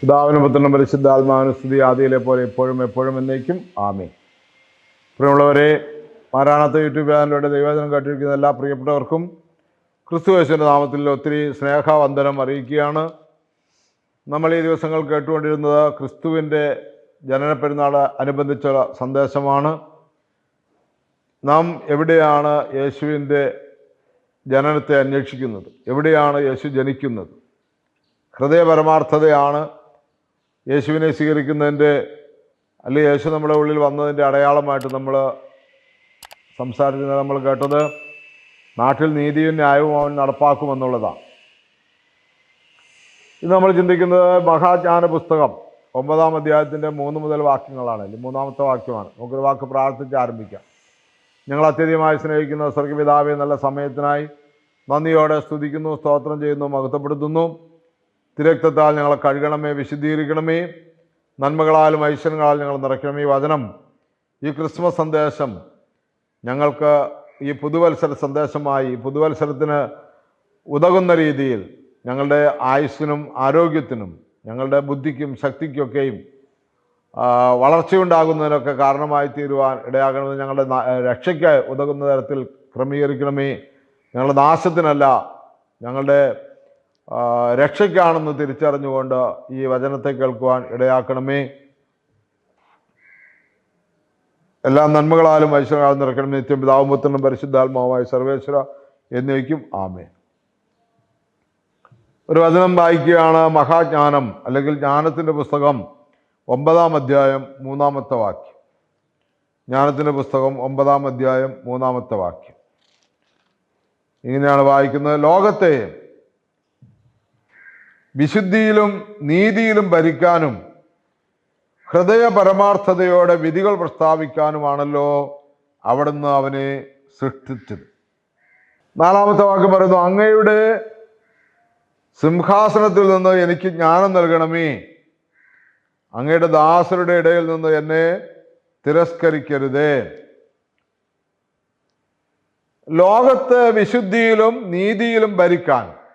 പിതാവിനും പുത്രനും പരിശുദ്ധാത്മാനുസ്തുതി ആദിയിലെ പോലെ ഇപ്പോഴും എപ്പോഴും എന്നേക്കും. ആമേ പ്രിയമുള്ളവരെ മാരാണത്തെ യൂട്യൂബ് ചാനലിലൂടെ ദൈവചനം കേട്ടിരിക്കുന്ന എല്ലാ പ്രിയപ്പെട്ടവർക്കും ക്രിസ്തു യേശുവിന്റെ നാമത്തിൽ ഒത്തിരി സ്നേഹവന്ദനം അറിയിക്കുകയാണ്. നമ്മൾ ഈ ദിവസങ്ങൾ കേട്ടുകൊണ്ടിരുന്നത് ക്രിസ്തുവിന്റെ ജനന പെരുന്നാൾ അനുബന്ധിച്ചുള്ള സന്ദേശമാണ്. നാം എവിടെയാണ് യേശുവിന്റെ ജനനത്തെ അന്വേഷിക്കുന്നത്? എവിടെയാണ് യേശു ജനിക്കുന്നത്? ഹൃദയപരമാർത്ഥതയാണ് യേശുവിനെ സ്വീകരിക്കുന്നതിന്റെ അല്ലെങ്കിൽ യേശു നമ്മുടെ ഉള്ളിൽ വന്നതിന്റെ അടയാളമായിട്ട് നമ്മൾ സംസാരിച്ചത് നമ്മൾ കേട്ടത് നാട്ടിൽ നീതിയും ന്യായവും അവൻ നടപ്പാക്കുമെന്നുള്ളതാണ്. ഇത് നമ്മൾ ചിന്തിക്കുന്നത് മഹാജ്ഞാന പുസ്തകം ഒമ്പതാം അധ്യായത്തിന്റെ മൂന്ന് മുതൽ വാക്യങ്ങളാണ്. അല്ലെങ്കിൽ മൂന്നാമത്തെ വാക്യമാണ്. നമുക്കൊരു വാക്ക് പ്രാർത്ഥിച്ച് ആരംഭിക്കാം. ഞങ്ങൾ അത്യധികമായി സ്നേഹിക്കുന്ന സ്വർഗപിതാവെ നല്ല സമയത്തിനായി നന്ദിയോടെ സ്തുതിക്കുന്നു സ്തോത്രം ചെയ്യുന്നു മഹത്വപ്പെടുത്തുന്നു. തിരക്തത്താൽ ഞങ്ങളെ കഴുകണമേ വിശുദ്ധീകരിക്കണമേ. നന്മകളാലും ഐശ്വര്യങ്ങളാലും ഞങ്ങൾ നിറയ്ക്കണം ഈ വചനം ഈ ക്രിസ്മസ് സന്ദേശം ഞങ്ങൾക്ക് ഈ പുതുവത്സര സന്ദേശമായി പുതുവത്സരത്തിന് ഉതകുന്ന രീതിയിൽ ഞങ്ങളുടെ ആയുസ്സിനും ആരോഗ്യത്തിനും ഞങ്ങളുടെ ബുദ്ധിക്കും ശക്തിക്കൊക്കെയും വളർച്ചയുണ്ടാകുന്നതിനൊക്കെ കാരണമായി തീരുവാൻ ഇടയാകണമെന്ന് ഞങ്ങളുടെ രക്ഷയ്ക്ക് ഉതകുന്ന തരത്തിൽ ക്രമീകരിക്കണമേ. ഞങ്ങളുടെ നാശത്തിനല്ല ഞങ്ങളുടെ രക്ഷയ്ക്കാണെന്ന് തിരിച്ചറിഞ്ഞുകൊണ്ട് ഈ വചനത്തെ കേൾക്കുവാൻ ഇടയാക്കണമേ. എല്ലാ നന്മകളാലും ഐശ്വര്യങ്ങളും നിറക്കണം നിത്യം പിതാവും പുത്രനും പരിശുദ്ധാത്മാവായ സർവേശ്വര എന്നിവയ്ക്കും ആമേ ഒരു വചനം വായിക്കുകയാണ് മഹാജ്ഞാനം അല്ലെങ്കിൽ ജ്ഞാനത്തിന്റെ പുസ്തകം ഒമ്പതാം അധ്യായം മൂന്നാമത്തെ വാക്യം. ജ്ഞാനത്തിന്റെ പുസ്തകം ഒമ്പതാം അധ്യായം മൂന്നാമത്തെ വാക്യം. ഇങ്ങനെയാണ് വായിക്കുന്നത്. ലോകത്തെ വിശുദ്ധിയിലും നീതിയിലും ഭരിക്കാനും ഹൃദയ പരമാർത്ഥതയോടെ വിധികൾ പ്രസ്താവിക്കാനുമാണല്ലോ അവിടുന്ന് അവനെ സൃഷ്ടിച്ചത്. നാലാമത്തെ വാക്ക് പറയുന്നു അങ്ങയുടെ സിംഹാസനത്തിൽ നിന്ന് എനിക്ക് ജ്ഞാനം നൽകണമേ. അങ്ങയുടെ ദാസരുടെ ഇടയിൽ നിന്ന് എന്നെ തിരസ്കരിക്കരുതേ. ലോകത്ത് വിശുദ്ധിയിലും നീതിയിലും ഭരിക്കാൻ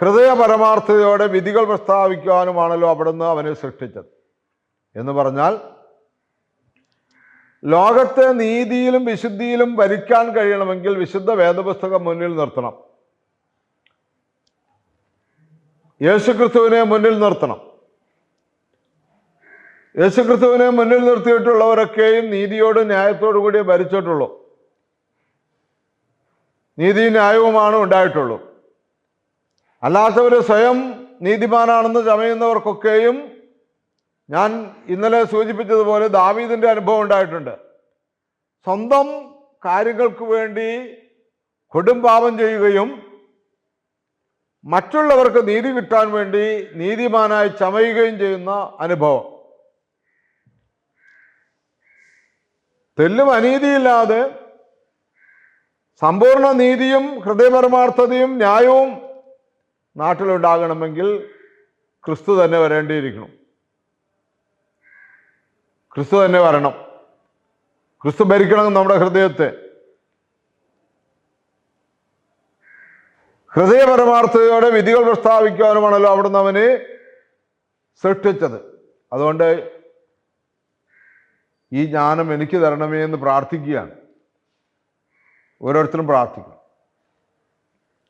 ഹൃദയ പരമാർത്ഥതയോടെ വിധികൾ പ്രസ്താവിക്കുവാനുമാണല്ലോ അവിടുന്ന് അവനെ സൃഷ്ടിച്ചത്. എന്ന് പറഞ്ഞാൽ ലോകത്തെ നീതിയിലും വിശുദ്ധിയിലും ഭരിക്കാൻ കഴിയണമെങ്കിൽ വിശുദ്ധ വേദപുസ്തകം മുന്നിൽ നിർത്തണം. യേശുക്രിസ്തുവിനെ മുന്നിൽ നിർത്തണം. യേശുക്രിസ്തുവിനെ മുന്നിൽ നിർത്തിയിട്ടുള്ളവരൊക്കെയും നീതിയോടും ന്യായത്തോടു കൂടി ഭരിച്ചിട്ടുള്ളൂ. നീതിയും ന്യായവുമാണ് ഉണ്ടായിട്ടുള്ളൂ. അല്ലാത്തവർ സ്വയം നീതിമാനാണെന്ന് ചമയുന്നവർക്കൊക്കെയും ഞാൻ ഇന്നലെ സൂചിപ്പിച്ചതുപോലെ ദാവീദിന്റെ അനുഭവം ഉണ്ടായിട്ടുണ്ട്. സ്വന്തം കാര്യങ്ങൾക്ക് വേണ്ടി കൊടും പാപം ചെയ്യുകയും മറ്റുള്ളവർക്ക് നീതി കിട്ടാൻ വേണ്ടി നീതിമാനായി ചമയുകയും ചെയ്യുന്ന അനുഭവം. തെല്ലും അനീതിയില്ലാതെ സമ്പൂർണ നീതിയും ഹൃദയപരമാർത്ഥതയും ന്യായവും നാട്ടിലുണ്ടാകണമെങ്കിൽ ക്രിസ്തു തന്നെ വരേണ്ടിയിരിക്കണം. ക്രിസ്തു തന്നെ വരണം. ക്രിസ്തു ഭരിക്കണം നമ്മുടെ ഹൃദയത്തെ. ഹൃദയപരമാർത്ഥതയോടെ വിധികൾ പ്രസ്താവിക്കുവാനുമാണല്ലോ അവിടുന്ന് അവന് സൃഷ്ടിച്ചത്. അതുകൊണ്ട് ഈ ജ്ഞാനം എനിക്ക് തരണമേ എന്ന് പ്രാർത്ഥിക്കുകയാണ്. ഓരോരുത്തരും പ്രാർത്ഥിക്കും.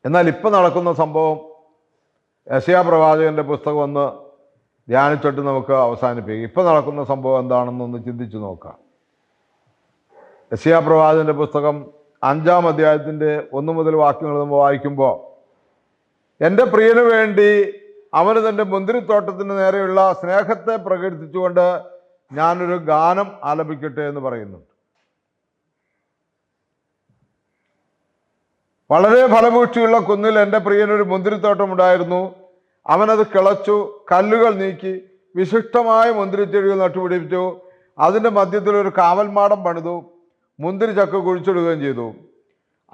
എന്നാൽ ഇപ്പം നടക്കുന്ന സംഭവം യശയാ പ്രവാചകന്റെ പുസ്തകം ഒന്ന് ധ്യാനിച്ചിട്ട് നമുക്ക് അവസാനിപ്പിക്കും. ഇപ്പം നടക്കുന്ന സംഭവം എന്താണെന്നൊന്ന് ചിന്തിച്ചു നോക്കാം. യശയാ പ്രവാചകന്റെ പുസ്തകം അഞ്ചാം അധ്യായത്തിന്റെ ഒന്ന് മുതൽ വാക്യങ്ങൾ നമ്മൾ വായിക്കുമ്പോൾ എന്റെ പ്രിയനു വേണ്ടി അവന് തന്റെ മുന്തിരിത്തോട്ടത്തിന് നേരെയുള്ള സ്നേഹത്തെ പ്രകടിപ്പിച്ചുകൊണ്ട് ഞാനൊരു ഗാനം ആലപിക്കട്ടെ എന്ന് പറയുന്നുണ്ട് വളരെ ഫലഭൂഷ്ടിയുള്ള കുന്നിൽ എന്റെ പ്രിയനൊരു മുന്തിരിത്തോട്ടം ഉണ്ടായിരുന്നു. അവനത് കിളച്ചു കല്ലുകൾ നീക്കി വിശിഷ്ടമായ മുന്തിരിച്ചെടികൾ നട്ടുപിടിപ്പിച്ചു. അതിന്റെ മധ്യത്തിൽ ഒരു കാവൽമാടം പണിതു മുന്തിരി ചക്ക കുഴിച്ചിടുകയും ചെയ്തു.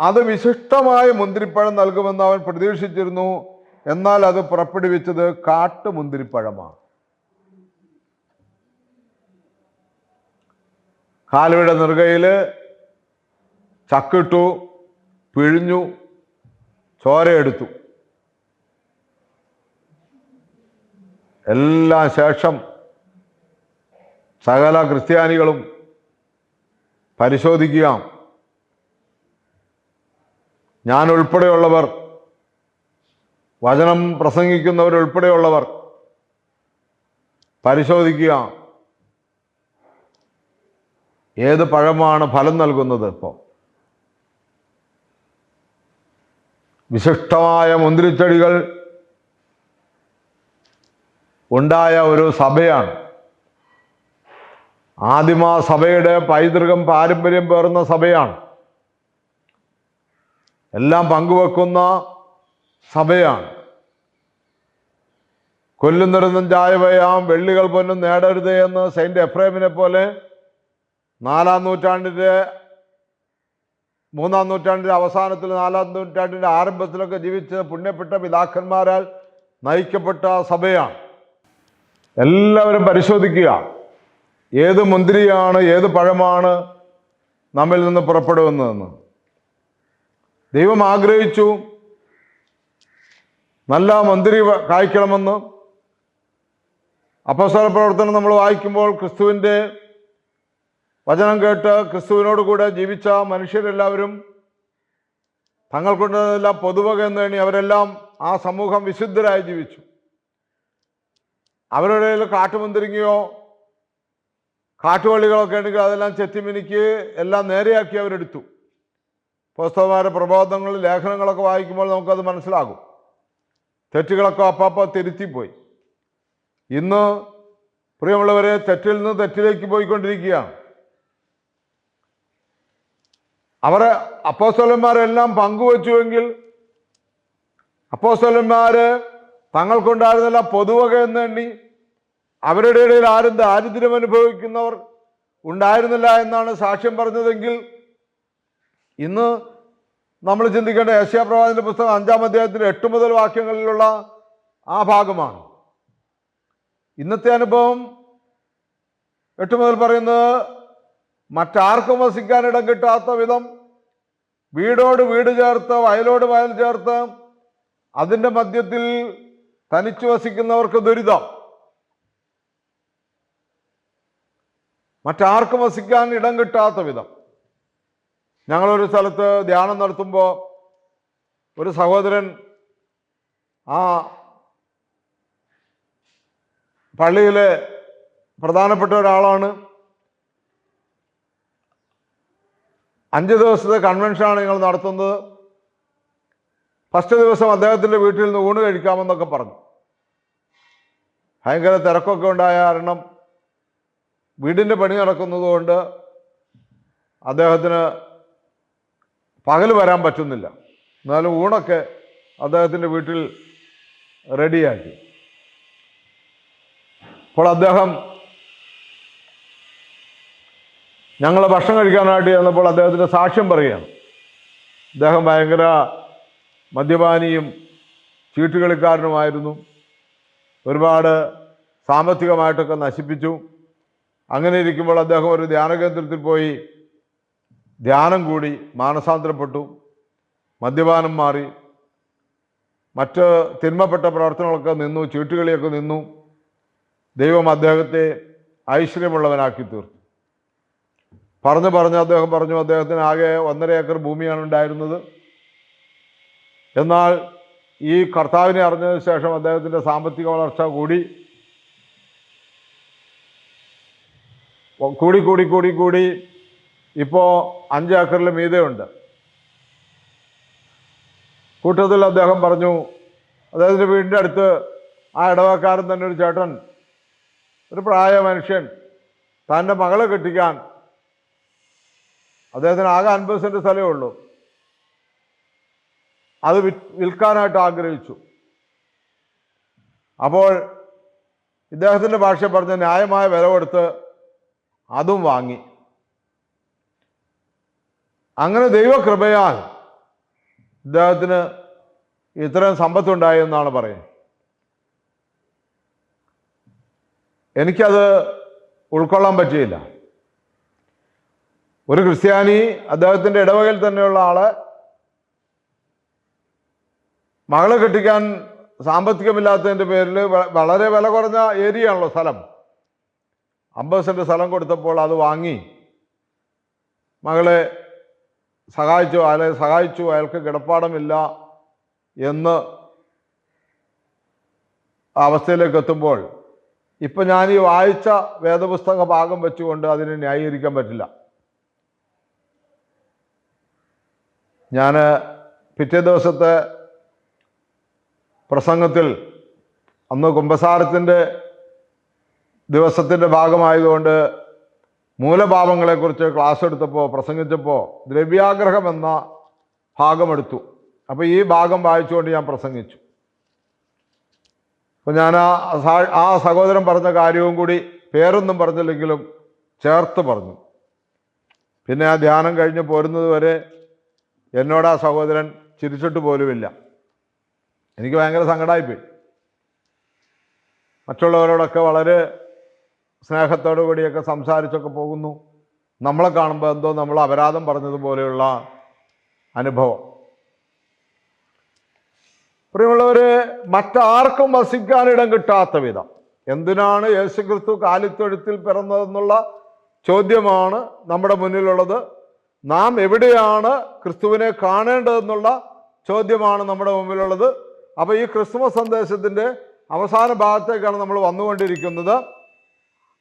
അത് വിശിഷ്ടമായ മുന്തിരിപ്പഴം നൽകുമെന്ന് അവൻ പ്രതീക്ഷിച്ചിരുന്നു. എന്നാൽ അത് പുറപ്പെടുവിച്ചത് കാട്ടു മുന്തിരിപ്പഴമാണ് കാലുവിടെ നെറുകയിൽ ചക്കിട്ടു പിഴിഞ്ഞു ചോരയെടുത്തു. എല്ലാ ശേഷം സകല ക്രിസ്ത്യാനികളും പരിശോധിക്കുക ഞാൻ ഉൾപ്പെടെയുള്ളവർ വചനം പ്രസംഗിക്കുന്നവരുൾപ്പെടെയുള്ളവർ പരിശോധിക്കുക ഏത് പഴമാണ് ഫലം നൽകുന്നത് ഇപ്പോൾ വിശിഷ്ടമായ മുന്തിരിച്ചെടികൾ ഉണ്ടായ ഒരു സഭയാണ്. ആദിമ സഭയുടെ പൈതൃകം പാരമ്പര്യം പേർന്ന സഭയാണ്. എല്ലാം പങ്കുവെക്കുന്ന സഭയാണ്. കൊല്ലുന്നിരുന്നും ചായവയാം വെള്ളികൾ പൊന്നും നേടരുത് എന്ന് സെയിന്റ് എഫ്രേമിനെ പോലെ നാലാം നൂറ്റാണ്ടിന്റെ മൂന്നാം നൂറ്റാണ്ടിന്റെ അവസാനത്തിൽ നാലാം നൂറ്റാണ്ടിന്റെ ആരംഭത്തിലൊക്കെ ജീവിച്ച പുണ്യപ്പെട്ട പിതാക്കന്മാരാൽ നയിക്കപ്പെട്ട സഭയാണ്. എല്ലാവരും പരിശോധിക്കുക. ഏത് മുന്തിരിയാണ് ഏത് പഴമാണ് നമ്മിൽ നിന്ന് പുറപ്പെടുന്നതെന്ന് ദൈവം ആഗ്രഹിച്ചു നല്ല മുന്തിരി കായ്ക്കണമെന്ന്. അപ്പസ്വല പ്രവർത്തനം നമ്മൾ വായിക്കുമ്പോൾ ക്രിസ്തുവിന്റെ വചനം കേട്ട് ക്രിസ്തുവിനോട് കൂടെ ജീവിച്ച മനുഷ്യരെല്ലാവരും തങ്ങൾ കൊണ്ടതെല്ലാം പൊതുവക എന്ന് വേണി അവരെല്ലാം ആ സമൂഹം വിശുദ്ധരായി ജീവിച്ചു. അവരുടെ കാട്ടുമുന്തിരിങ്ങയോ കാട്ടുവള്ളികളൊക്കെ ഉണ്ടെങ്കിൽ അതെല്ലാം ചെത്തിമിനിക്ക് എല്ലാം നേരെയാക്കി അവരെടുത്തു. പുസ്തകന്മാരുടെ പ്രബോധങ്ങൾ ലേഖനങ്ങളൊക്കെ വായിക്കുമ്പോൾ നമുക്കത് മനസ്സിലാകും. തെറ്റുകളൊക്കെ അപ്പാപ്പ തിരുത്തിപ്പോയി. ഇന്ന് പ്രിയമുള്ളവരെ തെറ്റിൽ നിന്ന് തെറ്റിലേക്ക് പോയിക്കൊണ്ടിരിക്കുകയാണ്. അവരെ അപ്പോസ്തലന്മാരെല്ലാം പങ്കുവച്ചുവെങ്കിൽ അപ്പോസ്തലന്മാര് തങ്ങൾക്കുണ്ടായിരുന്നില്ല പൊതുവക എന്ന് എണ്ണി അവരുടെ ഇടയിൽ ആരും ദാരിദ്ര്യം അനുഭവിക്കുന്നവർ ഉണ്ടായിരുന്നില്ല എന്നാണ് സാക്ഷ്യം പറഞ്ഞതെങ്കിൽ ഇന്ന് നമ്മൾ ചിന്തിക്കേണ്ട ഏഷ്യാപ്രവാചന്റെ പുസ്തകം അഞ്ചാം അധ്യായത്തിന്റെ എട്ട് മുതൽ വാക്യങ്ങളിലുള്ള ആ ഭാഗമാണ്. ഇന്നത്തെ അനുഭവം എട്ട് മുതൽ പറയുന്നത് മറ്റാർക്കും വസിക്കാൻ ഇടം കിട്ടാത്ത വിധം വീടോട് വീട് ചേർത്ത് വയലോട് വയൽ ചേർത്ത് അതിന്റെ മധ്യത്തിൽ തനിച്ചു വസിക്കുന്നവർക്ക് ദുരിതം. മറ്റാർക്കും വസിക്കാൻ ഇടം കിട്ടാത്ത വിധം. ഞങ്ങളൊരു സ്ഥലത്ത് ധ്യാനം നടത്തുമ്പോൾ ഒരു സഹോദരൻ ആ പള്ളിയിലെ പ്രധാനപ്പെട്ട ഒരാളാണ്. അഞ്ച് ദിവസത്തെ കൺവെൻഷനാണ് ഞങ്ങൾ നടത്തുന്നത്. ഫസ്റ്റ് ദിവസം അദ്ദേഹത്തിന്റെ വീട്ടിൽ നിന്ന് ഊണ് കഴിക്കാമെന്നൊക്കെ പറഞ്ഞു. ഭയങ്കര തിരക്കൊക്കെ ഉണ്ടായ കാരണം വീടിന്റെ പണി നടക്കുന്നതുകൊണ്ട് അദ്ദേഹത്തിന് പകൽ വരാൻ പറ്റുന്നില്ല. എന്നാലും ഊണൊക്കെ അദ്ദേഹത്തിന്റെ വീട്ടിൽ റെഡിയാക്കി അപ്പോൾ അദ്ദേഹം ഞങ്ങൾ ഭക്ഷണം കഴിക്കാനായിട്ട് ചെന്നപ്പോൾ അദ്ദേഹത്തിന്റെ സാക്ഷ്യം പറയുകയാണ്. അദ്ദേഹം ഭയങ്കര മദ്യപാനിയും ചീട്ടുകളിക്കാരനുമായിരുന്നു. ഒരുപാട് സാമ്പത്തികമായിട്ടൊക്കെ നശിപ്പിച്ചു. അങ്ങനെ ഇരിക്കുമ്പോൾ അദ്ദേഹം ഒരു ധ്യാന കേന്ദ്രത്തിൽ പോയി ധ്യാനം കൂടി മാനസാന്തരപ്പെട്ടു. മദ്യപാനം മാറി. മറ്റ് തിന്മപ്പെട്ട പ്രവർത്തനങ്ങളൊക്കെ നിന്നു ചീട്ടുകളിയൊക്കെ നിന്നു. ദൈവം അദ്ദേഹത്തെ ഐശ്വര്യമുള്ളവനാക്കി തീർത്തു. പറഞ്ഞു പറഞ്ഞ് അദ്ദേഹം പറഞ്ഞു അദ്ദേഹത്തിന് ആകെ ഒന്നര ഏക്കർ ഭൂമിയാണ് ഉണ്ടായിരുന്നത്. എന്നാൽ ഈ കർത്താവിനെ അറിഞ്ഞതിന് ശേഷം അദ്ദേഹത്തിന്റെ സാമ്പത്തിക വളർച്ച കൂടി. കൂടി കൂടി കൂടി കൂടി. ഇപ്പോൾ അഞ്ച് ഏക്കറിൽ മീതയുണ്ട്. കൂട്ടത്തിൽ അദ്ദേഹം പറഞ്ഞു അദ്ദേഹത്തിന്റെ വീടിന്റെ അടുത്ത് ആ ഇടവക്കാരൻ തന്നെ ഒരു ചേട്ടൻ ഒരു പ്രായ മനുഷ്യൻ തന്റെ മകളെ കെട്ടിക്കാൻ അദ്ദേഹത്തിന് ആകെ അൻപത് സെന്റ് സ്ഥലമേ ഉള്ളൂ. അത് വിൽക്കാനായിട്ട് ആഗ്രഹിച്ചു. അപ്പോൾ ഇദ്ദേഹത്തിന്റെ ഭാഷ പറഞ്ഞ ന്യായമായ വില കൊടുത്ത് അതും വാങ്ങി. അങ്ങനെ ദൈവകൃപയാൽ ഇദ്ദേഹത്തിന് ഇത്രയും സമ്പത്തുണ്ടായി എന്നാണ് പറയുന്നത്. എനിക്കത് ഉൾക്കൊള്ളാൻ പറ്റിയില്ല. ഒരു ക്രിസ്ത്യാനി അദ്ദേഹത്തിന്റെ ഇടവകയിൽ തന്നെയുള്ള ആൾ മകളെ കെട്ടിക്കാൻ സാമ്പത്തികമില്ലാത്തതിന്റെ പേരിൽ വളരെ വില കുറഞ്ഞ ഏരിയ ആണല്ലോ സ്ഥലം. അമ്പത് സെന്റ് സ്ഥലം കൊടുത്തപ്പോൾ അത് വാങ്ങി മകളെ സഹായിച്ചു അയാളെ സഹായിച്ചു അയാൾക്ക് കിടപ്പാടമില്ല എന്ന് അവസ്ഥയിലേക്ക് എത്തുമ്പോൾ ഇപ്പം ഞാൻ ഈ വായിച്ച വേദപുസ്തക ഭാഗം വെച്ചുകൊണ്ട് അതിനെ ന്യായീകരിക്കാൻ പറ്റില്ല. ഞാൻ പിറ്റേ ദിവസത്തെ പ്രസംഗത്തിൽ അന്ന് കുംഭസാരത്തിന്റെ ദിവസത്തിന്റെ ഭാഗമായതുകൊണ്ട് മൂലഭാവങ്ങളെക്കുറിച്ച് ക്ലാസ് എടുത്തപ്പോൾ പ്രസംഗിച്ചപ്പോൾ ദ്രവ്യാഗ്രഹം എന്ന ഭാഗമെടുത്തു. അപ്പോൾ ഈ ഭാഗം വായിച്ചുകൊണ്ട് ഞാൻ പ്രസംഗിച്ചു. അപ്പോൾ ഞാൻ ആ ആ സഹോദരൻ പറഞ്ഞ കാര്യവും കൂടി പേരൊന്നും പറഞ്ഞില്ലെങ്കിലും ചേർത്ത് പറഞ്ഞു. പിന്നെ ആ ധ്യാനം കഴിഞ്ഞ് പോരുന്നത് വരെ എന്നോട് ആ സഹോദരൻ ചിരിച്ചിട്ട് പോലുമില്ല. എനിക്ക് ഭയങ്കര സങ്കടമായിപ്പോയി മറ്റുള്ളവരോടൊക്കെ വളരെ സ്നേഹത്തോടു കൂടിയൊക്കെ സംസാരിച്ചൊക്കെ പോകുന്നു. നമ്മളെ കാണുമ്പോൾ എന്തോ നമ്മൾ അപരാധം പറഞ്ഞതുപോലെയുള്ള അനുഭവം. പ്രിയമുള്ളവർ മറ്റാർക്കും വസിക്കാനിടം കിട്ടാത്ത വിധം. എന്തിനാണ് യേശുക്രിസ്തു കാലിത്തൊഴുത്തിൽ പിറന്നതെന്നുള്ള ചോദ്യമാണ് നമ്മുടെ മുന്നിലുള്ളത്. നാം എവിടെയാണ് ക്രിസ്തുവിനെ കാണേണ്ടതെന്നുള്ള ചോദ്യമാണ് നമ്മുടെ മുമ്പിലുള്ളത്. അപ്പോൾ ഈ ക്രിസ്മസ് സന്ദേശത്തിന്റെ അവസാന ഭാഗത്തേക്കാണ് നമ്മൾ വന്നുകൊണ്ടിരിക്കുന്നത്.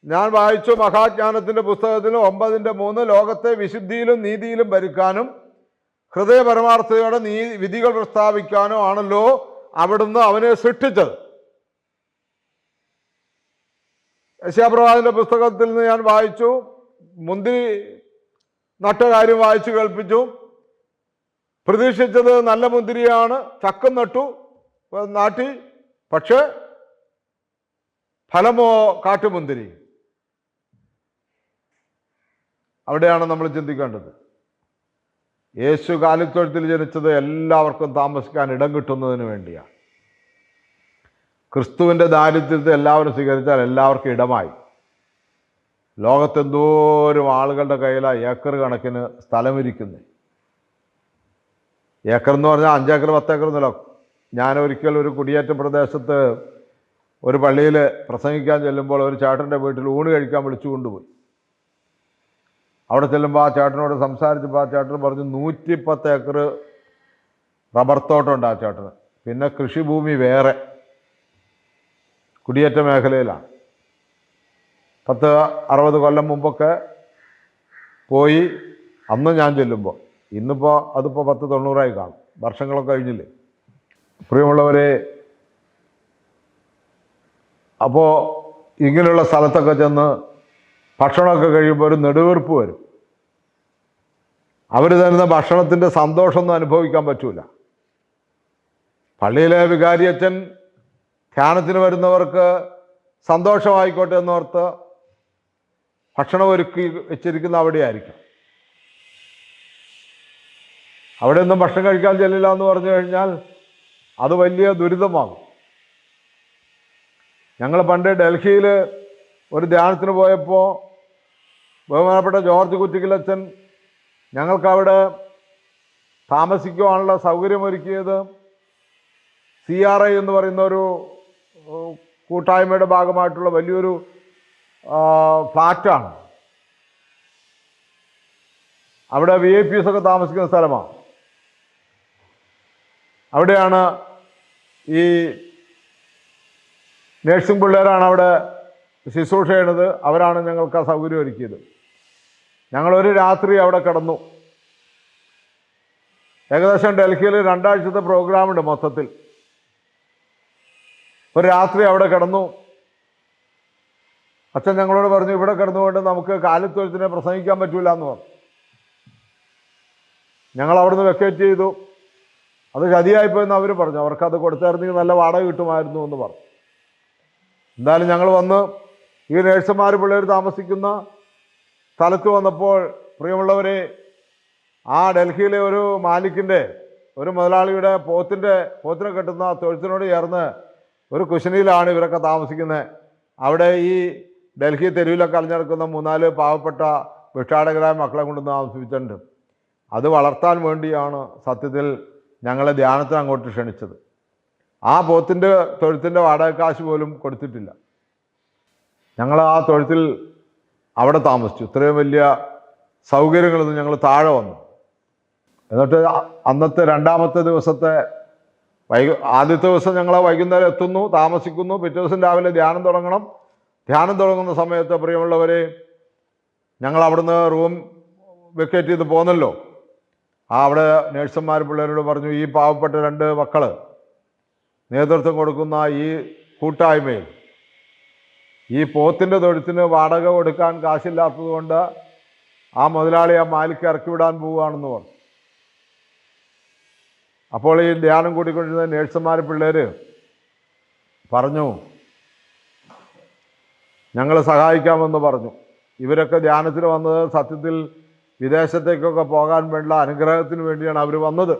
ഞാൻ വായിച്ചു മഹാജ്ഞാനത്തിന്റെ പുസ്തകത്തിൽ ഒമ്പതിന്റെ മൂന്ന് ലോകത്തെ വിശുദ്ധിയിലും നീതിയിലും ഭരിക്കാനും ഹൃദയപരമാർത്ഥതയോടെ നീ വിധികൾ പ്രസ്താവിക്കാനോ ആണല്ലോ അവിടുന്ന് അവനെ സൃഷ്ടിച്ചത്. യശാപ്രവാദിന്റെ പുസ്തകത്തിൽ നിന്ന് ഞാൻ വായിച്ചു. മുന്തിരി നട്ട കാര്യം വായിച്ചു കേൾപ്പിച്ചു. പ്രതീക്ഷിച്ചത് നല്ല മുന്തിരിയാണ്. ചക്കം നട്ടു. നാട്ടി. പക്ഷേ ഫലമോ കാട്ടുമുന്തിരി? അവിടെയാണ് നമ്മൾ ചിന്തിക്കേണ്ടത്. യേശു കാലിത്തൊഴുത്തിൽ ജനിച്ചത് എല്ലാവർക്കും താമസിക്കാൻ ഇടം കിട്ടുന്നതിന് വേണ്ടിയാണ്. ക്രിസ്തുവിന്റെ ദാരിദ്ര്യത്തെ എല്ലാവരും സ്വീകരിച്ചാൽ എല്ലാവർക്കും ഇടമായി. ലോകത്തെന്തോരം ആളുകളുടെ കയ്യിലാണ് ഏക്കർ കണക്കിന് സ്ഥലമിരിക്കുന്നത് ഏക്കർ എന്ന് പറഞ്ഞാൽ അഞ്ചേക്കർ പത്തേക്കർ എന്നല്ല. ഞാൻ ഒരിക്കൽ ഒരു കുടിയേറ്റ പ്രദേശത്ത് ഒരു പള്ളിയിൽ പ്രസംഗിക്കാൻ ചെല്ലുമ്പോൾ ഒരു ചേട്ടന്റെ വീട്ടിൽ ഊണ് കഴിക്കാൻ വിളിച്ചു കൊണ്ടുപോയി. അവിടെ ചെല്ലുമ്പോൾ ആ ചേട്ടനോട് സംസാരിച്ചപ്പോൾ ആ ചേട്ടൻ പറഞ്ഞു നൂറ്റിപ്പത്ത് ഏക്കർ റബ്ബർ തോട്ടമുണ്ട് ആ ചേട്ടന്. പിന്നെ കൃഷിഭൂമി വേറെ. കുടിയേറ്റ മേഖലയിലാണ്. പത്ത് അറുപത് കൊല്ലം മുമ്പൊക്കെ പോയി അന്ന് ഞാൻ ചെല്ലുമ്പോൾ ഇന്നിപ്പോൾ അതിപ്പോൾ പത്ത് തൊണ്ണൂറായി കാണും. വർഷങ്ങളൊക്കെ കഴിഞ്ഞില്ലേ? പ്രിയമുള്ളവരെ അപ്പോൾ ഇങ്ങനെയുള്ള സ്ഥലത്തൊക്കെ ചെന്ന് ഭക്ഷണമൊക്കെ കഴിയുമ്പോൾ ഒരു നെടുവീർപ്പ് വരും. അവർ തരുന്ന ഭക്ഷണത്തിന്റെ സന്തോഷമൊന്നും അനുഭവിക്കാൻ പറ്റൂല. പള്ളിയിലെ വികാരിയച്ഛൻ ധ്യാനത്തിന് വരുന്നവർക്ക് സന്തോഷമായിക്കോട്ടെ എന്നോർത്ത് ഭക്ഷണം ഒരുക്കി വെച്ചിരിക്കുന്ന അവിടെയായിരിക്കും. അവിടെ ഒന്നും ഭക്ഷണം കഴിക്കാൻ ചെല്ലില്ല എന്ന് പറഞ്ഞു കഴിഞ്ഞാൽ അത് വലിയ ദുരിതമാകും. ഞങ്ങൾ പണ്ട് ഡൽഹിയിൽ ഒരു ധ്യാനത്തിന് പോയപ്പോൾ ബഹുമാനപ്പെട്ട ജോർജ് കുറ്റിക്കലച്ചൻ ഞങ്ങൾക്കവിടെ താമസിക്കുവാനുള്ള സൗകര്യമൊരുക്കിയത് സി ആർ ഐ എന്ന് പറയുന്ന ഒരു കൂട്ടായ്മയുടെ ഭാഗമായിട്ടുള്ള വലിയൊരു ഫ്ലാറ്റാണ്. അവിടെ വി ഐ പീസ് ഒക്കെ താമസിക്കുന്ന സ്ഥലമാണ് അവിടെയാണ് ഈ നേഴ്സിംഗ് പിള്ളേരാണ് അവിടെ ശുശ്രൂഷ ചെയ്യണത്. അവരാണ് ഞങ്ങൾക്ക് ആ സൗകര്യം ഒരുക്കിയത്. ഞങ്ങളൊരു രാത്രി അവിടെ കിടന്നു. ഏകദേശം ഡൽഹിയിൽ രണ്ടാഴ്ചത്തെ പ്രോഗ്രാമുണ്ട് മൊത്തത്തിൽ. ഒരു രാത്രി അവിടെ കിടന്നു. അച്ഛൻ ഞങ്ങളോട് പറഞ്ഞു ഇവിടെ കിടന്നുകൊണ്ട് നമുക്ക് കാലിത്തൊഴുത്തിനെ പ്രസംഗിക്കാൻ പറ്റൂല എന്ന് പറഞ്ഞു. ഞങ്ങൾ അവിടുന്ന് വെക്കേറ്റ് ചെയ്തു. അത് ചതിയായിപ്പോയെന്ന് അവർ പറഞ്ഞു. അവർക്ക് അത് കൊടുത്തായിരുന്നെങ്കിൽ നല്ല വാടക കിട്ടുമായിരുന്നു എന്ന് പറഞ്ഞു. എന്തായാലും ഞങ്ങൾ വന്ന് ഈ നേഴ്സുമാർ പിള്ളേർ താമസിക്കുന്ന സ്ഥലത്ത് വന്നപ്പോൾ പ്രിയമുള്ളവരെ ആ ഡൽഹിയിലെ ഒരു മാലിക്കിന്റെ ഒരു മുതലാളിയുടെ പോത്തിന്റെ പോത്തിനെ കെട്ടുന്ന തൊഴുത്തിനോട് ചേർന്ന് ഒരു കുശനിയിലാണ് ഇവരൊക്കെ താമസിക്കുന്നത്. അവിടെ ഈ ഡൽഹി തെരുവിലൊക്കെ അലിഞ്ഞിടക്കുന്ന മൂന്നാൽ പാവപ്പെട്ട ഭിക്ഷാടകരായ മക്കളെ കൊണ്ട് താമസിപ്പിച്ചിട്ടുണ്ട് അത് വളർത്താൻ വേണ്ടിയാണ് സത്യത്തിൽ ഞങ്ങളെ ധ്യാനത്തിന് അങ്ങോട്ട് ക്ഷണിച്ചത്. ആ പോത്തിന്റെ തൊഴുത്തിന്റെ വാടക കാശ് പോലും കൊടുത്തിട്ടില്ല. ഞങ്ങൾ ആ തൊഴുത്തിൽ അവിടെ താമസിച്ചു. ഇത്രയും വലിയ സൗകര്യങ്ങളൊന്നും ഞങ്ങൾ താഴെ വന്നു. എന്നിട്ട് അന്നത്തെ രണ്ടാമത്തെ ദിവസത്തെ വൈകു ആദ്യത്തെ ദിവസം ഞങ്ങൾ വൈകുന്നേരം എത്തുന്നു താമസിക്കുന്നു. പിറ്റേ ദിവസം രാവിലെ ധ്യാനം തുടങ്ങണം. ധ്യാനം തുടങ്ങുന്ന സമയത്ത് പ്രിയമുള്ളവരെ ഞങ്ങൾ അവിടുന്ന് റൂം വെക്കേറ്റ് ചെയ്ത് പോന്നല്ലോ. ആ അവിടെ നേഴ്സുമാർ പിള്ളേരോട് പറഞ്ഞു ഈ പാവപ്പെട്ട രണ്ട് മക്കൾ നേതൃത്വം കൊടുക്കുന്ന ഈ കൂട്ടായ്മയിൽ ഈ പോത്തിന്റെ തൊഴുത്തിന് വാടക കൊടുക്കാൻ കാശില്ലാത്തത് കൊണ്ട് ആ മുതലാളി ആ മാലിക്ക് ഇറക്കി വിടാൻ പോവുകയാണെന്ന് പറഞ്ഞു. അപ്പോൾ ഈ ധ്യാനം കൂട്ടിക്കൊണ്ടിരുന്ന നേഴ്സുമാർ പിള്ളേർ പറഞ്ഞു ഞങ്ങൾ സഹായിക്കാമെന്ന് പറഞ്ഞു. ഇവരൊക്കെ ധ്യാനത്തിന് വന്നത് സത്യത്തിൽ വിദേശത്തേക്കൊക്കെ പോകാൻ വേണ്ട അനുഗ്രഹത്തിന് വേണ്ടിയാണ് അവർ വന്നത്.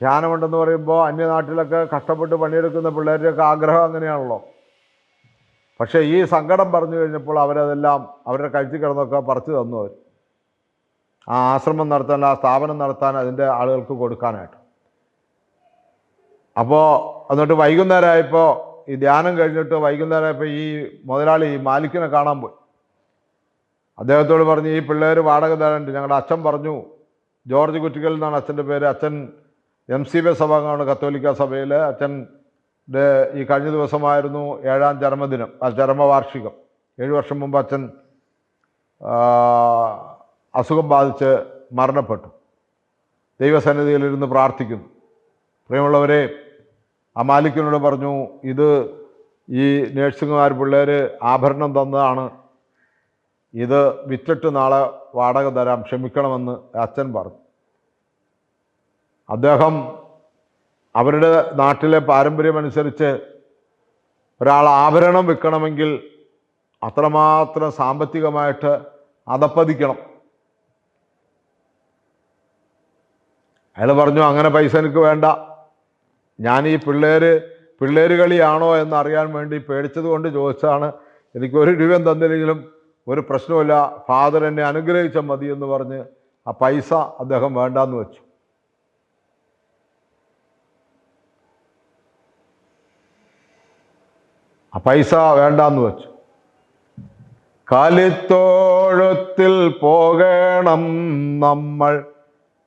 ധ്യാനമുണ്ടെന്ന് പറയുമ്പോൾ അന്യനാട്ടിലൊക്കെ കഷ്ടപ്പെട്ട് പണിയെടുക്കുന്ന പിള്ളേരുടെയൊക്കെ ആഗ്രഹം അങ്ങനെയാണല്ലോ. പക്ഷേ ഈ സങ്കടം പറഞ്ഞു കഴിഞ്ഞപ്പോൾ അവരതെല്ലാം അവരുടെ കഴിച്ചു കിടന്നൊക്കെ പറിച്ചു തന്നു അവർ ആ ആശ്രമം നടത്താൻ ആ സ്ഥാപനം നടത്താൻ അതിന്റെ ആളുകൾക്ക് കൊടുക്കാനായിട്ട്. അപ്പോൾ എന്നിട്ട് വൈകുന്നേരമായപ്പോൾ ഈ ധ്യാനം കഴിഞ്ഞിട്ട് വൈകുന്നേരം ഇപ്പോൾ ഈ മുതലാളി ഈ മാലിക്കിനെ കാണാൻ പോയി. അദ്ദേഹത്തോട് പറഞ്ഞ് ഈ പിള്ളേർ വാടക തരണ്ട് ഞങ്ങളുടെ അച്ഛൻ പറഞ്ഞു ജോർജ് കുറ്റിക്കൽ എന്നാണ് അച്ഛന്റെ പേര്. അച്ഛൻ എം സി ബി സഭാംഗമാണ് കത്തോലിക്ക സഭയിൽ അച്ഛന്റെ ഈ കഴിഞ്ഞ ദിവസമായിരുന്നു ഏഴാം ചരമദിനം ചരമവാർഷികം ഏഴ് വർഷം മുമ്പ് അച്ഛൻ അസുഖം ബാധിച്ച് മരണപ്പെട്ടു. ദൈവസന്നിധിയിലിരുന്ന് പ്രാർത്ഥിക്കുന്നു. പ്രിയമുള്ളവരെ ആ മാലിക്കിനോട് പറഞ്ഞു ഇത് ഈ നേഴ്സുമാർ പിള്ളേർ ആഭരണം തന്നതാണ്. ഇത് വിറ്റിട്ട് നാളെ വാടക തരാം ക്ഷമിക്കണമെന്ന് അച്ഛൻ പറഞ്ഞു. അദ്ദേഹം അവരുടെ നാട്ടിലെ പാരമ്പര്യമനുസരിച്ച് ഒരാൾ ആഭരണം വിൽക്കണമെങ്കിൽ അത്രമാത്രം സാമ്പത്തികമായിട്ട് അതപ്പതിക്കണം അയാൾ പറഞ്ഞു അങ്ങനെ പൈസ എനിക്ക് വേണ്ട. ഞാൻ ഈ പിള്ളേര് പിള്ളേര് കളിയാണോ എന്നറിയാൻ വേണ്ടി പേടിച്ചത് കൊണ്ട് ചോദിച്ചതാണ്. എനിക്ക് ഒരു രൂപയും തന്നില്ലെങ്കിലും ഒരു പ്രശ്നമില്ല ഫാദർ എന്നെ അനുഗ്രഹിച്ച മതി എന്ന് പറഞ്ഞ് ആ പൈസ അദ്ദേഹം വേണ്ടാന്ന് വെച്ചു. ആ പൈസ വേണ്ടാന്ന് വെച്ചു. കാലിത്തോഴത്തിൽ പോകണം നമ്മൾ.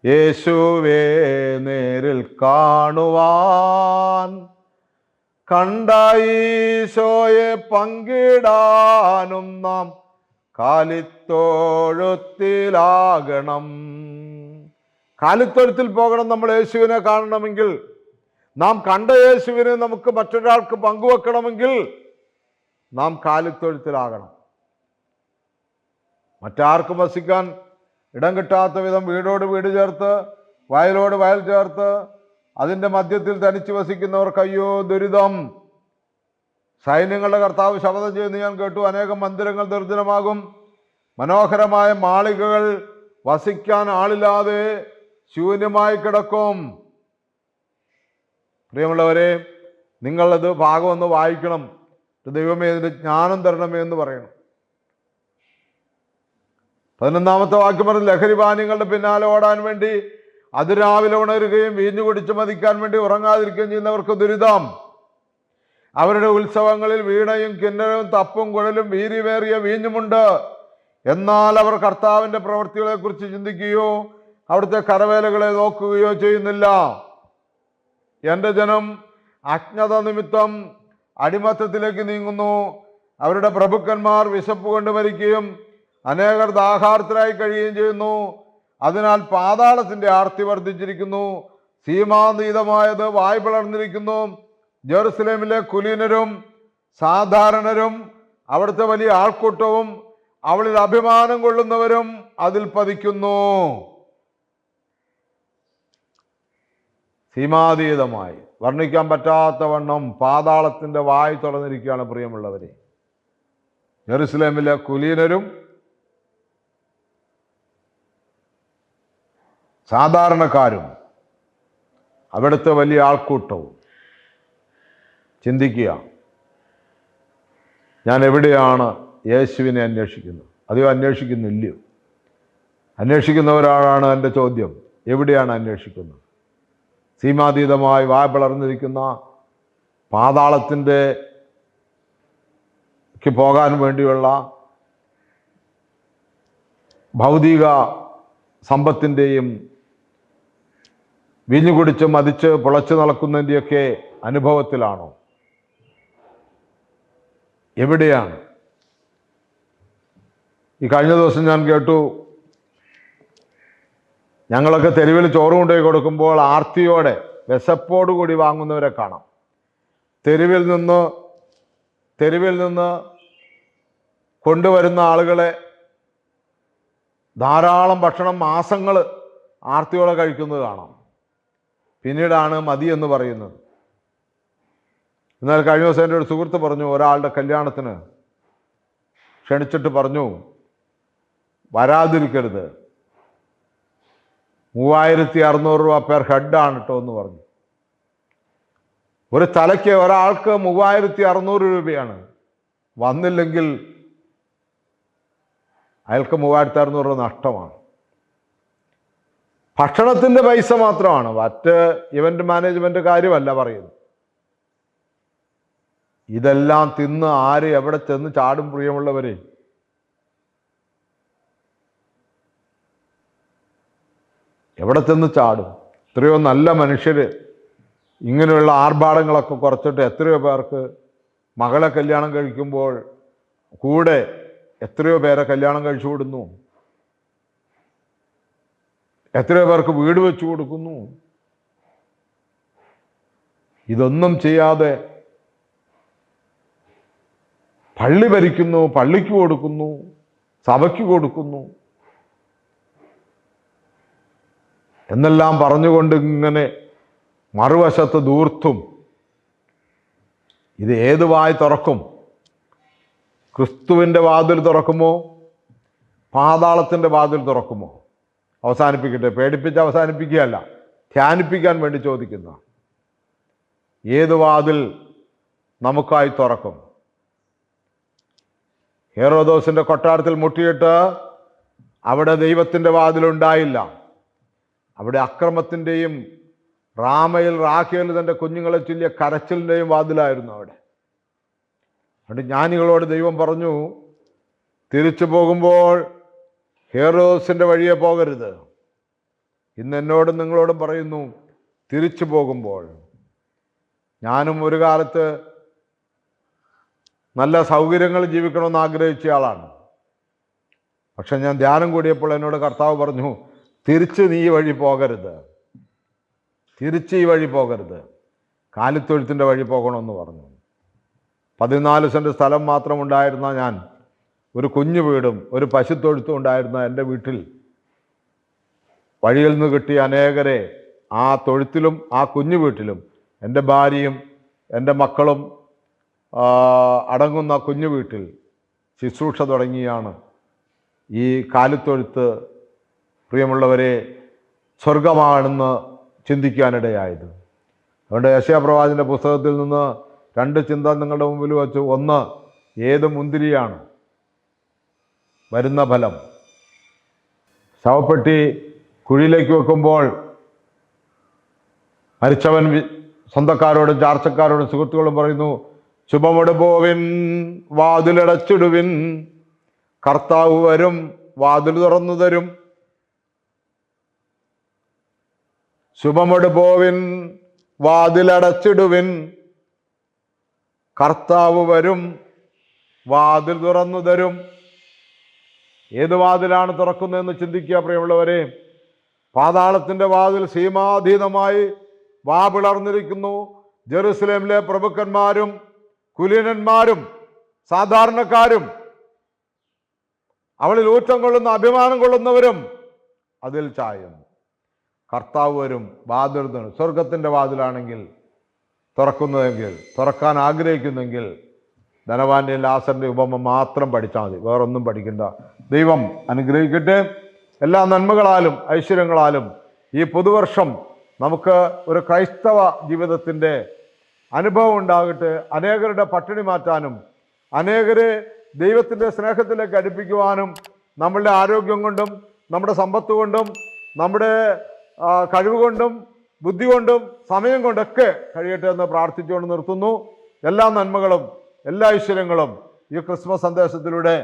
യേശുവേ നേരിൽ കാണുവാൻ. കണ്ട ഈശോയെ പങ്കിടാനും നാം കാലിത്തോഴത്തിലാകണം. കാലിത്തൊഴുത്തിൽ പോകണം നമ്മൾ യേശുവിനെ കാണണമെങ്കിൽ. നാം കണ്ട യേശുവിനെ നമുക്ക് മറ്റൊരാൾക്ക് പങ്കുവെക്കണമെങ്കിൽ നാം കാലിത്തൊഴുത്തിലാകണം. മറ്റാർക്കും വസിക്കാൻ ഇടം കിട്ടാത്ത വിധം വീടോട് വീട് ചേർത്ത് വയലോട് വയൽ ചേർത്ത് അതിന്റെ മധ്യത്തിൽ തനിച്ച് വസിക്കുന്നവർക്ക് അയ്യോ ദുരിതം. സൈന്യങ്ങളുടെ കർത്താവ് ശബ്ദം ചെയ്യുന്ന. ഞാൻ കേട്ടു അനേകം മന്ദിരങ്ങൾ നിർജനമാകും. മനോഹരമായ മാളികകൾ വസിക്കാൻ ആളില്ലാതെ ശൂന്യമായി കിടക്കും. പ്രിയമുള്ളവരെ നിങ്ങളത് ഭാഗം ഒന്ന് വായിക്കണം. ദൈവമേ ഇതിന്റെ ജ്ഞാനം തരണമേ എന്ന് പറയണം പതിനൊന്നാമത്തെ വാക്യം പറഞ്ഞ് ലഹരി പാനീയങ്ങളുടെ പിന്നാലെ ഓടാൻ വേണ്ടി അതിരാവിലെ ഉണരുകയും വീഞ്ഞു കുടിച്ച് മതിക്കാൻ വേണ്ടി ഉറങ്ങാതിരിക്കുകയും ചെയ്യുന്നവർക്ക് ദുരിതം. അവരുടെ ഉത്സവങ്ങളിൽ വീണയും കിന്നരവും തപ്പും കുഴലും വീരിവേറിയ വീഞ്ഞുമുണ്ട്. എന്നാൽ അവർ കർത്താവിന്റെ പ്രവൃത്തികളെക്കുറിച്ച് ചിന്തിക്കുകയോ അവിടുത്തെ കരവേലകളെ നോക്കുകയോ ചെയ്യുന്നില്ല. എന്റെ ജനം അജ്ഞത നിമിത്തം അടിമത്തത്തിലേക്ക് നീങ്ങുന്നു. അവരുടെ പ്രഭുക്കന്മാർ വിശപ്പ് കൊണ്ട് മരിക്കുകയും അനേകർ ദാഹാർത്തരായി കഴിയുകയും ചെയ്യുന്നു. അതിനാൽ പാതാളത്തിന്റെ ആർത്തി വർദ്ധിച്ചിരിക്കുന്നു. സീമാതീതമായത് വായ് പിളർന്നിരിക്കുന്നു. ജെറുസലേമിലെ കുലീനരും സാധാരണരും അവിടുത്തെ വലിയ ആൾക്കൂട്ടവും അവളിൽ അഭിമാനം കൊള്ളുന്നവരും അതിൽ പതിക്കുന്നു. സീമാതീതമായി. വർണിക്കാൻ പറ്റാത്ത വണ്ണം പാതാളത്തിന്റെ വായ് തുറന്നിരിക്കുകയാണ് പ്രിയമുള്ളവരെ. ജെറുസലേമിലെ കുലീനരും സാധാരണക്കാരും അവിടുത്തെ വലിയ ആൾക്കൂട്ടവും ചിന്തിക്കുക ഞാൻ എവിടെയാണ് യേശുവിനെ അന്വേഷിക്കുന്നത്? അതെയോ അന്വേഷിക്കുന്നില്ലയോ അന്വേഷിക്കുന്നവരാണ് എന്റെ ചോദ്യം. എവിടെയാണ് അന്വേഷിക്കുന്നത്? സീമാതീതമായി വായ പിളർന്നിരിക്കുന്ന പാതാളത്തിന്റെ പോകാൻ വേണ്ടിയുള്ള ഭൗതിക സമ്പത്തിന്റെയും വീഞ്ഞു കുടിച്ച് മതിച്ച് പുളച്ചു നടക്കുന്നതിന്റെയൊക്കെ അനുഭവത്തിലാണോ? എവിടെയാണ്? ഈ കഴിഞ്ഞ ദിവസം ഞാൻ കേട്ടു ഞങ്ങളൊക്കെ തെരുവിൽ ചോറ് കൊണ്ടുപോയി കൊടുക്കുമ്പോൾ ആർത്തിയോടെ വിശപ്പോടുകൂടി വാങ്ങുന്നവരെ കാണാം. തെരുവിൽ നിന്ന് തെരുവിൽ നിന്ന് കൊണ്ടുവരുന്ന ആളുകളെ ധാരാളം ഭക്ഷണം മാസങ്ങൾ ആർത്തിയോടെ കഴിക്കുന്നത് കാണാം. പിന്നീടാണ് മതി എന്ന് പറയുന്നത്. എന്നാൽ കഴിഞ്ഞ ദിവസം എന്റെ ഒരു സുഹൃത്ത് പറഞ്ഞു ഒരാളുടെ കല്യാണത്തിന് ക്ഷണിച്ചിട്ട് പറഞ്ഞു വരാതിരിക്കരുത്. മൂവായിരത്തി അറുന്നൂറ് രൂപ പേർ ഹെഡാണ് കേട്ടോ എന്ന് പറഞ്ഞു. ഒരു തലയ്ക്ക് ഒരാൾക്ക് മൂവായിരത്തി അറുന്നൂറ് രൂപയാണ്. വന്നില്ലെങ്കിൽ അയാൾക്ക് മൂവായിരത്തി അറുന്നൂറ് നഷ്ടമാണ്. ഭക്ഷണത്തിന്റെ പൈസ മാത്രമാണ്. മറ്റ് ഇവന്റ് മാനേജ്മെന്റ് കാര്യമല്ല പറയുന്നത്. ഇതെല്ലാം തിന്ന് ആര് എവിടെ ചെന്ന് ചാടും പ്രിയമുള്ളവരെ? എവിടെ ചെന്ന് ചാടും? എത്രയോ നല്ല മനുഷ്യർ ഇങ്ങനെയുള്ള ആർഭാടങ്ങളൊക്കെ കുറച്ചിട്ട് എത്രയോ പേർക്ക് മകളെ കല്യാണം കഴിക്കുമ്പോൾ കൂടെ എത്രയോ പേരെ കല്യാണം കഴിച്ചു കൊടുക്കുന്നു എത്രയോ പേർക്ക് വീട് വെച്ചു കൊടുക്കുന്നു. ഇതൊന്നും ചെയ്യാതെ പള്ളി ഭരിക്കുന്നു പള്ളിക്ക് കൊടുക്കുന്നു സഭയ്ക്ക് കൊടുക്കുന്നു. എന്നെല്ലാം പറഞ്ഞുകൊണ്ട് ഇങ്ങനെ മറുവശത്ത് ദൂർത്തും ഇത് ഏത് വായി തുറക്കും? ക്രിസ്തുവിന്റെ വാതിൽ തുറക്കുമോ? പാതാളത്തിന്റെ വാതിൽ തുറക്കുമോ? അവസാനിപ്പിക്കട്ടെ. പേടിപ്പിച്ച് അവസാനിപ്പിക്കുകയല്ല. ധ്യാനിപ്പിക്കാൻ വേണ്ടി ചോദിക്കുന്ന ഏത് വാതിൽ നമുക്കായി തുറക്കും? ഹേറോദോസിന്റെ കൊട്ടാരത്തിൽ മുട്ടിയിട്ട് അവിടെ ദൈവത്തിന്റെ വാതിലുണ്ടായില്ല. അവിടെ അക്രമത്തിന്റെയും റാമയിൽ റാഖേൽ തന്റെ കുഞ്ഞുങ്ങളെ ചൊല്ലിയ കരച്ചിലിന്റെയും വാതിലായിരുന്നു അവിടെ. അതുകൊണ്ട് ജ്ഞാനികളോട് ദൈവം പറഞ്ഞു തിരിച്ചു പോകുമ്പോൾ ഹേറോസിന്റെ വഴിയെ പോകരുത്. ഇന്ന് എന്നോടും നിങ്ങളോടും പറയുന്നു തിരിച്ചു പോകുമ്പോൾ. ഞാനും ഒരു കാലത്ത് നല്ല സൗകര്യങ്ങൾ ജീവിക്കണമെന്ന് ആഗ്രഹിച്ച ആളാണ്. പക്ഷെ ഞാൻ ധ്യാനം കൂടിയപ്പോൾ എന്നോട് കർത്താവ് പറഞ്ഞു തിരിച്ച് നീ വഴി പോകരുത്. തിരിച്ച് ഈ വഴി പോകരുത്. കാലിത്തൊഴുത്തിന്റെ വഴി പോകണമെന്ന് പറഞ്ഞു. പതിനാല് സെന്റ് സ്ഥലം മാത്രം ഉണ്ടായിരുന്ന ഞാൻ ഒരു കുഞ്ഞു വീടും ഒരു പശുത്തൊഴുത്തും ഉണ്ടായിരുന്ന എന്റെ വീട്ടിൽ വഴിയിൽ നിന്ന് കിട്ടിയ അനേകരെ ആ തൊഴുത്തിലും ആ കുഞ്ഞു വീട്ടിലും എന്റെ ഭാര്യയും എന്റെ മക്കളും അടങ്ങുന്ന കുഞ്ഞു വീട്ടിൽ ശുശ്രൂഷ തുടങ്ങിയാണ് ഈ കാലിത്തൊഴുത്ത് പ്രിയമുള്ളവരെ സ്വർഗമാണെന്ന് ചിന്തിക്കാനിടയായത്. അതുകൊണ്ട് യശയപ്രവാചന്റെ പുസ്തകത്തിൽ നിന്ന് രണ്ട് ചിന്ത നിങ്ങളുടെ മുമ്പിൽ വച്ചു ഒന്ന് ഏത് മുന്തിരിയാണ് വരുന്ന ഫലം. ശവപ്പെട്ടി കുഴിയിലേക്ക് വെക്കുമ്പോൾ മരിച്ചവൻ സ്വന്തക്കാരോടും ചാർച്ചക്കാരോടും സുഹൃത്തുക്കളും പറയുന്നു ശുഭമെടുപ്പോവിൻ വാതിലടച്ചിടുവിൻ. കർത്താവ് വരും വാതിൽ തുറന്നു തരും. ശുഭമെടുപോവിൻ വാതിലടച്ചിടുവിൻ. കർത്താവ് വരും വാതിൽ തുറന്നു തരും. ഏത് വാതിലാണ് തുറക്കുന്നതെന്ന് ചിന്തിക്കുക പ്രിയമുള്ളവരെ. പാതാളത്തിന്റെ വാതിൽ സീമാതീതമായി വാ പിളർന്നിരിക്കുന്നു. ജെറുസലേമിലെ പ്രഭുക്കന്മാരും കുലീനന്മാരും സാധാരണക്കാരും അവളിൽ ഊറ്റം കൊള്ളുന്ന അഭിമാനം കൊള്ളുന്നവരും അതിൽ ചായുന്നു. കർത്താവ് വരും വാതിൽ. സ്വർഗത്തിന്റെ വാതിലാണെങ്കിൽ തുറക്കുന്നതെങ്കിൽ തുറക്കാൻ ആഗ്രഹിക്കുന്നെങ്കിൽ ധനവാന്റെ ലാസറിന്റെ ഉപമ മാത്രം പഠിച്ചാൽ മതി. വേറൊന്നും പഠിക്കണ്ട. ദൈവം അനുഗ്രഹിക്കട്ടെ. എല്ലാ നന്മകളാലും ഐശ്വര്യങ്ങളാലും ഈ പുതുവർഷം നമുക്ക് ഒരു ക്രൈസ്തവ ജീവിതത്തിന്റെ അനുഭവം ഉണ്ടാകട്ടെ. അനേകരുടെ പട്ടിണി മാറ്റാനും അനേകരെ ദൈവത്തിന്റെ സ്നേഹത്തിലേക്ക് അടുപ്പിക്കുവാനും നമ്മളുടെ ആരോഗ്യം കൊണ്ടും നമ്മുടെ സമ്പത്ത് കൊണ്ടും നമ്മുടെ കഴിവ് കൊണ്ടും ബുദ്ധി കൊണ്ടും സമയം കൊണ്ടൊക്കെ കഴിയട്ടെ എന്ന് പ്രാർത്ഥിച്ചുകൊണ്ട് നിർത്തുന്നു. എല്ലാ നന്മകളും എല്ലാ ഐശ്വര്യങ്ങളും ഈ ക്രിസ്മസ് സന്ദേശത്തിലൂടെ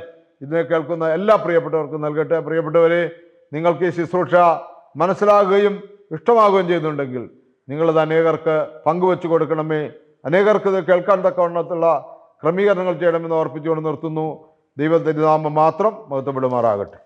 ഇതിനെ കേൾക്കുന്ന എല്ലാ പ്രിയപ്പെട്ടവർക്കും നൽകട്ടെ. പ്രിയപ്പെട്ടവരെ നിങ്ങൾക്ക് ഈ ശുശ്രൂഷ മനസ്സിലാകുകയും ഇഷ്ടമാകുകയും ചെയ്യുന്നുണ്ടെങ്കിൽ നിങ്ങളത് അനേകർക്ക് പങ്കുവെച്ചു കൊടുക്കണമേ. അനേകർക്ക് ഇത് കേൾക്കാൻ തക്കവണ്ണത്തുള്ള ക്രമീകരണങ്ങൾ ചെയ്യണമെന്ന് ഓർപ്പിച്ചുകൊണ്ട് നിർത്തുന്നു. ദൈവത്തിന്റെ നാമം മാത്രം മഹത്വപ്പെടുമാറാകട്ടെ.